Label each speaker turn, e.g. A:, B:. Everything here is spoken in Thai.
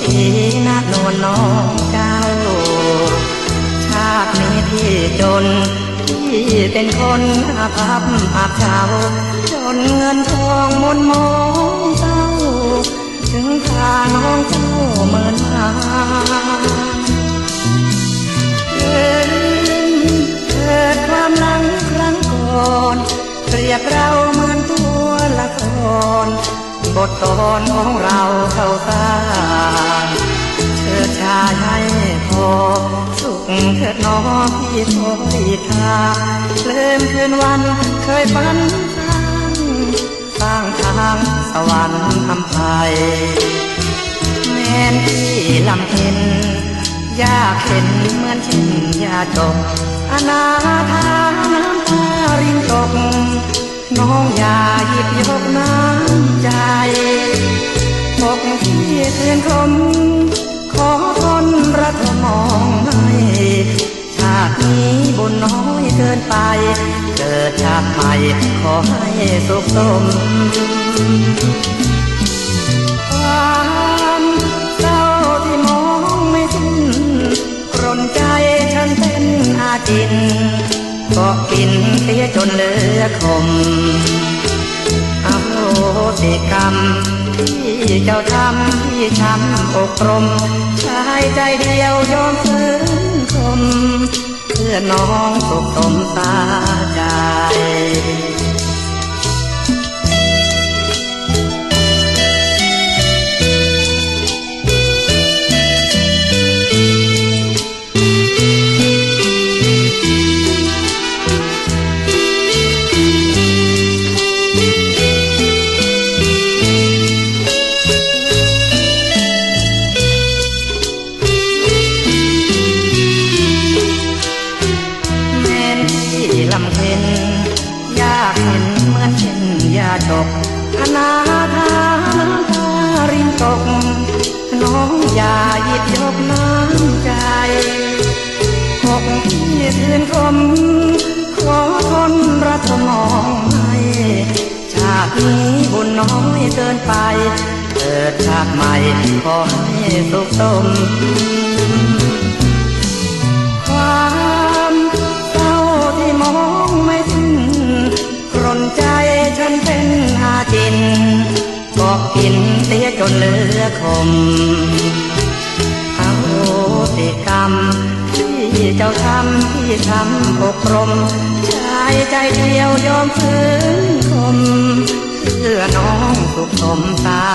A: ขีนักนวลน้องเจ้า ชาตินี้ที่จนที่เป็นคนอาภัพอาเจ้าจนเงินทองมนมองเจ้า ถึงพาน้องเจ้าเหมือนมาเกิดเกิดความหลังครั้งก่อนเปรียบเราเหมือนตัวละคร บทตอนของเราเข้าตาเธอชายให้พอ สุขเถิดน้องพี่โอยทาเคลื่อนคืนวันเคยฝันสร้างสร้างทางสวรรค์ทำไปแม่นที่ลำเห็นยากเห็นเหมือนเช่นยาจกอนาถา ที่เทือนคม ขอทนรักมองให้ชาตินี้บุญน้อยเกินไป เกิดชาติใหม่ขอให้สุขสมความเศร้าที่มองไม่สิ้นกรนใจฉันเป็นอาจินก็กินเสียจนเหลือคมอโหสิกรรม เจ้าทำที่ช้ำอกรมชายใจเดียวยอมฟื้นคมเพื่อน้องสุขสมตาใจ ก น้องอย่าหยิบยกน้ำใจหกพี่ยืนคมขอทนรัตมองให้ชาตินี้บุญน้อยเกินไป เกิดชาติใหม่ขอให้สุขสม อกกินเตี้ยจนเหลือคมเอาสิกรรมที่เจ้าทำที่ทำอกรมชายใจเดียวยอมพื้นคมเพื่อน้องสุขสมตา